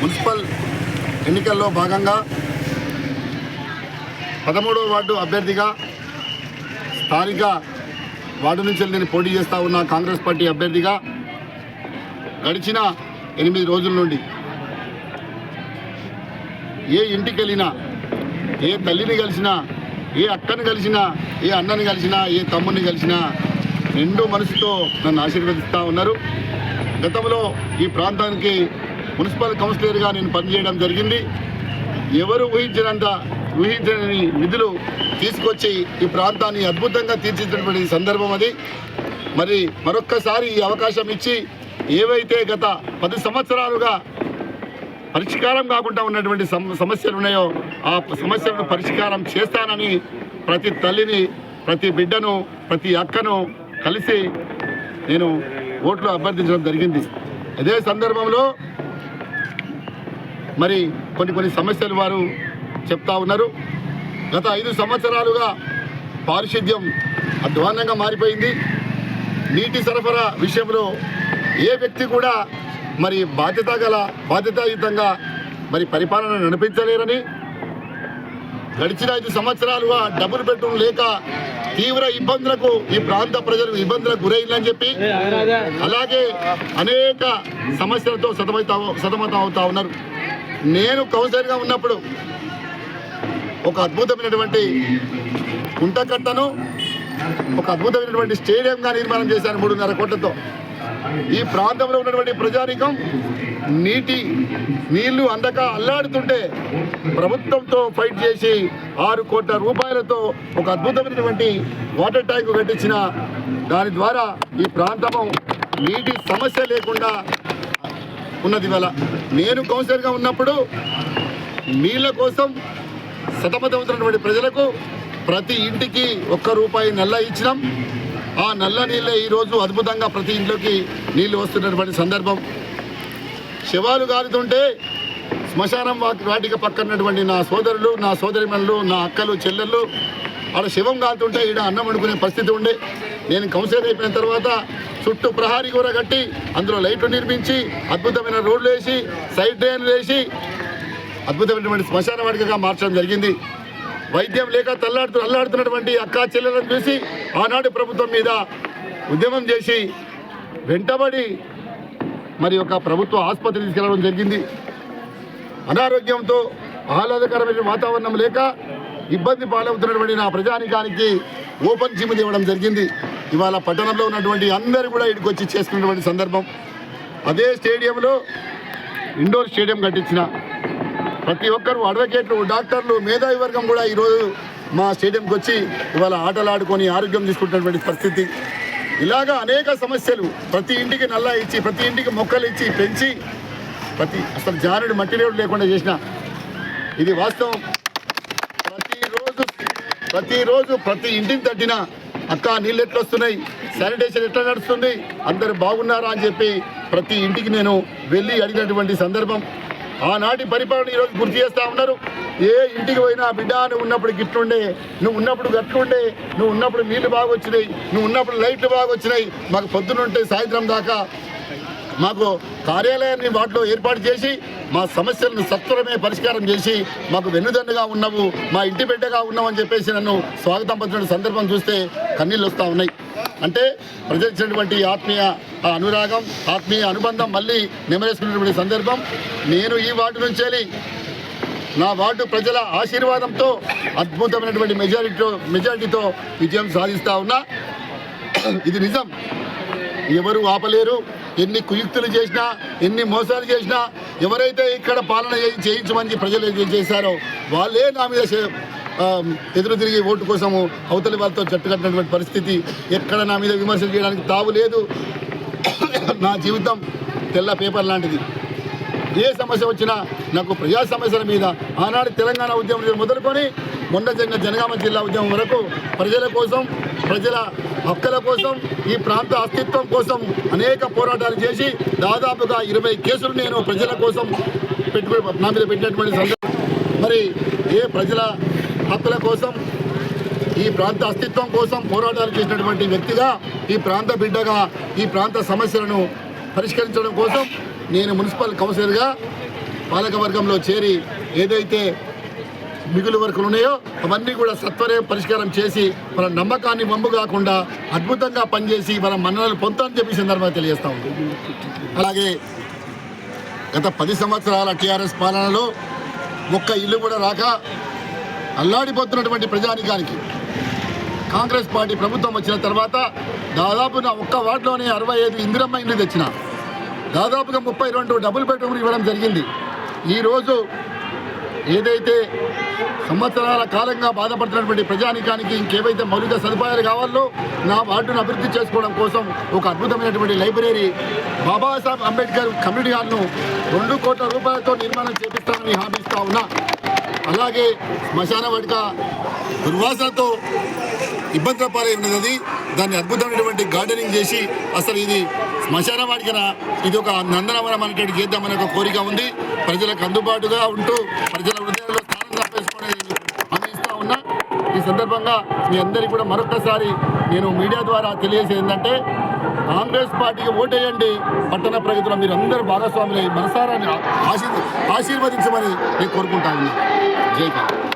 Municipal ఎన్నికల్లో భాగంగా పదమూడవ వార్డు అభ్యర్థిగా స్థానిక వార్డు నుంచి నేను పోటీ చేస్తా ఉన్న కాంగ్రెస్ పార్టీ అభ్యర్థిగా గడిచిన ఎనిమిది రోజుల నుండి ఏ ఇంటికి వెళ్ళినా ఏ తల్లిని కలిసినా ఏ అక్కని కలిసినా ఏ అన్నని కలిసినా ఏ తమ్ముడిని కలిసినా నిండు మనసుతో నన్ను ఆశీర్వదిస్తూ ఉన్నారు. గతంలో ఈ ప్రాంతానికి మున్సిపల్ కౌన్సిలర్గా నేను పనిచేయడం జరిగింది. ఎవరు ఊహించినంత ఊహించని నిధులు తీసుకొచ్చి ఈ ప్రాంతాన్ని అద్భుతంగా తీర్చిదిద్దినటువంటి సందర్భం అది. మరి మరొక్కసారి ఈ అవకాశం ఇచ్చి ఏవైతే గత పది సంవత్సరాలుగా పరిష్కారం కాకుండా ఉన్నటువంటి సమ సమస్యలు ఉన్నాయో ఆ సమస్యలను పరిష్కారం చేస్తానని ప్రతి తల్లిని ప్రతి బిడ్డను ప్రతి అక్కను కలిసి నేను ఓట్లు అభ్యర్థించడం జరిగింది. అదే సందర్భంలో మరి కొన్ని కొన్ని సమస్యలు వారు చెప్తా ఉన్నారు. గత ఐదు సంవత్సరాలుగా పారిశుద్ధ్యం అధ్వానంగా మారిపోయింది. నీటి సరఫరా విషయంలో ఏ వ్యక్తి కూడా మరి బాధ్యత గల బాధ్యతాయుతంగా మరి పరిపాలన నడిపించలేరని గడిచిన ఐదు సంవత్సరాలుగా డబుల్ బెడ్రూమ్ లేక తీవ్ర ఇబ్బందులకు ఈ ప్రాంత ప్రజలు ఇబ్బందులకు గురైందని చెప్పి అలాగే అనేక సమస్యలతో సతమవుతా సతమతం అవుతా ఉన్నారు. నేను కౌన్సిలర్గా ఉన్నప్పుడు ఒక అద్భుతమైనటువంటి కుంటకట్టను ఒక అద్భుతమైనటువంటి స్టేడియంగా నిర్మాణం చేశాను మూడున్నర కోట్లతో. ఈ ప్రాంతంలో ఉన్నటువంటి ప్రజానికం నీటి నీళ్ళు అందక అల్లాడుతుంటే ప్రభుత్వంతో ఫైట్ చేసి ఆరు కోట్ల రూపాయలతో ఒక అద్భుతమైనటువంటి వాటర్ ట్యాంక్ కట్టించిన దాని ద్వారా ఈ ప్రాంతము నీటి సమస్య లేకుండా ఉన్నది ఇవాళ. నేను కౌన్సిలర్గా ఉన్నప్పుడు నీళ్ళ కోసం సతమతమవుతున్నటువంటి ప్రజలకు ప్రతి ఇంటికి ఒక్క రూపాయి నల్ల ఇచ్చినాం. ఆ నల్ల నీళ్ళే ఈరోజు అద్భుతంగా ప్రతి ఇంట్లోకి నీళ్ళు వస్తున్నటువంటి సందర్భం. శవాలు కాలుతుంటే శ్మశానం వా- వాటిక పక్కనటువంటి నా సోదరులు నా సోదరిమణులు నా అక్కలు చెల్లెళ్ళు ఆడ శవం కాలుతుంటే ఈడ అన్నం వండుకునే పరిస్థితి ఉండే. నేను కౌన్సిలర్ అయిపోయిన తర్వాత చుట్టూ ప్రహారీ కూర కట్టి అందులో లైట్లు నిర్మించి అద్భుతమైన రోడ్లు వేసి సైడ్ డ్రైన్లు వేసి అద్భుతమైనటువంటి శ్మశాన వాటికగా మార్చడం జరిగింది. వైద్యం లేక తల్లాడుతూ అల్లాడుతున్నటువంటి అక్కా చెల్లెలను చూసి ఆనాడు ప్రభుత్వం మీద ఉద్యమం చేసి వెంటబడి మరి ఒక ప్రభుత్వ ఆసుపత్రి తీసుకెళ్ళడం జరిగింది. అనారోగ్యంతో ఆహ్లాదకరమైన వాతావరణం లేక ఇబ్బంది పాలవుతున్నటువంటి నా ప్రజానికానికి ఓపెన్ జిమ్ ఇవ్వడం జరిగింది. ఇవాళ పట్టణంలో ఉన్నటువంటి అందరూ కూడా ఇక్కడికి వచ్చి చేసుకున్నటువంటి సందర్భం. అదే స్టేడియంలో ఇండోర్ స్టేడియం కట్టించిన ప్రతి ఒక్కరు అడ్వకేట్లు డాక్టర్లు మేధావి వర్గం కూడా ఈరోజు మా స్టేడియంకి వచ్చి ఇవాళ ఆటలు ఆడుకొని ఆరోగ్యం తీసుకుంటున్నటువంటి పరిస్థితి. ఇలాగా అనేక సమస్యలు ప్రతి ఇంటికి నల్లా ఇచ్చి ప్రతి ఇంటికి మొక్కలు ఇచ్చి పెంచి ప్రతి అసలు జానుడు మట్టి లేవుడు లేకుండా చేసిన ఇది వాస్తవం. ప్రతిరోజు ప్రతిరోజు ప్రతి ఇంటికి తట్టిన అక్క నీళ్ళు ఎట్లా వస్తున్నాయి శానిటేషన్ ఎట్లా నడుస్తుంది? అందరు బాగున్నారా అని చెప్పి ప్రతి ఇంటికి నేను వెళ్ళి అడిగినటువంటి సందర్భం. ఆనాటి పరిపాలన ఈరోజు గుర్తు చేస్తూ ఉన్నారు. ఏ ఇంటికి పోయినా బిడ్డ నువ్వు ఉన్నప్పుడు గిట్లుండే నువ్వు ఉన్నప్పుడు గట్లుండే నువ్వు ఉన్నప్పుడు నీళ్ళు బాగా వచ్చినాయి నువ్వు ఉన్నప్పుడు లైట్లు బాగా వచ్చినాయి మాకు పొద్దునుంటే సాయంత్రం దాకా మాకు కార్యాలయాన్ని వాటిలో ఏర్పాటు చేసి మా సమస్యలను సత్వరమే పరిష్కారం చేసి మాకు వెన్నుదన్నుగా ఉన్నావు మా ఇంటి బిడ్డగా ఉన్నావు అని చెప్పేసి నన్ను స్వాగతం పలిచిన సందర్భం చూస్తే కన్నీళ్ళు వస్తూ ఉన్నాయి. అంటే ప్రజలు ఆత్మీయ అనురాగం ఆత్మీయ అనుబంధం మళ్ళీ నెమరేసుకున్నటువంటి సందర్భం. నేను ఈ వార్డు నుంచి వెళ్ళి నా వార్డు ప్రజల ఆశీర్వాదంతో అద్భుతమైనటువంటి మెజారిటీతో మెజారిటీతో విజయం సాధిస్తా ఉన్నా. ఇది నిజం. ఎవరు ఆపలేరు. ఎన్ని కుయుక్తులు చేసినా ఎన్ని మోసాలు చేసినా ఎవరైతే ఇక్కడ పాలన చేయించమని ప్రజలు ఏం చేశారో వాళ్ళే నా మీద ఎదురు తిరిగి ఓటు కోసము అవతలి వాళ్ళతో జట్టు కట్టినటువంటి పరిస్థితి ఎక్కడ నా మీద విమర్శలు చేయడానికి తావు లేదు. నా జీవితం తెల్ల పేపర్ లాంటిది. ఏ సమస్య వచ్చినా నాకు ప్రజా సమస్యల మీద ఆనాడు తెలంగాణ ఉద్యమం మొదలుకొని మొన్న జరిగిన జనగామ జిల్లా ఉద్యమం వరకు ప్రజల కోసం ప్రజల హక్కుల కోసం ఈ ప్రాంత అస్తిత్వం కోసం అనేక పోరాటాలు చేసి దాదాపుగా ఇరవై కేసులు నేను ప్రజల కోసం పెట్టుకుని నా మీద పెట్టినటువంటి సందర్భం మరి ఏ ప్రజల హక్కుల కోసం ఈ ప్రాంత అస్తిత్వం కోసం పోరాటాలు చేసినటువంటి వ్యక్తిగా ఈ ప్రాంత బిడ్డగా ఈ ప్రాంత సమస్యలను పరిష్కరించడం కోసం నేను మున్సిపల్ కౌన్సిలర్గా పాలకవర్గంలో చేరి ఏదైతే మిగులు వరకు ఉన్నాయో అవన్నీ కూడా సత్వరే పరిష్కారం చేసి మన నమ్మకాన్ని వంపు కాకుండా అద్భుతంగా పనిచేసి మన మన్ననలు పొందుతామని చెప్పి సందర్భంగా తెలియజేస్తా ఉంది అలాగే గత పది సంవత్సరాల టీఆర్ఎస్ పాలనలో ఒక్క ఇల్లు కూడా రాక అల్లాడిపోతున్నటువంటి ప్రజానికానికి కాంగ్రెస్ పార్టీ ప్రభుత్వం వచ్చిన తర్వాత దాదాపు నా ఒక్క వార్డులోనే అరవై ఐదు ఇందిరమ్మ ఇల్లు తెచ్చిన. దాదాపుగా ముప్పై రెండు డబుల్ బెడ్రూమ్లు ఇవ్వడం జరిగింది. ఈరోజు ఏదైతే సంవత్సరాల కాలంగా బాధపడుతున్నటువంటి ప్రజానికానికి ఇంకేవైతే మౌలిక సదుపాయాలు కావాలో నా వార్డును అభివృద్ధి చేసుకోవడం కోసం ఒక అద్భుతమైనటువంటి లైబ్రరీ బాబాసాహెబ్ అంబేద్కర్ కమ్యూనిటీ హాల్ను రెండు కోట్ల రూపాయలతో నిర్మాణం చేపిస్తానని హామీ ఇస్తా ఉన్నా. అలాగే శ్మశాన వడిక దుర్వాసనతో ఇబ్బందుల పాలై ఉన్నది. దాన్ని అద్భుతమైనటువంటి గార్డెనింగ్ చేసి అసలు ఇది శ్మశాన ఇది ఒక నందనవనం అనేటువంటి చేద్దామనే ఒక కోరిక ఉంది. ప్రజలకు అందుబాటుగా ఉంటూ ప్రజల హృదయాల్లో స్థానం సంపాదించుకునేది అందిస్తూ ఉన్నా. ఈ సందర్భంగా మీ అందరికీ కూడా మరొకసారి నేను మీడియా ద్వారా తెలియజేసేది ఏంటంటే కాంగ్రెస్ పార్టీకి ఓటేయండి. పట్టణ ప్రగతిలో మీరు అందరూ భాగస్వాములై మనసారాన్ని ఆశీర్వదించమని నేను కోరుకుంటాను ఉన్నా. జై కాంగ్రెస్.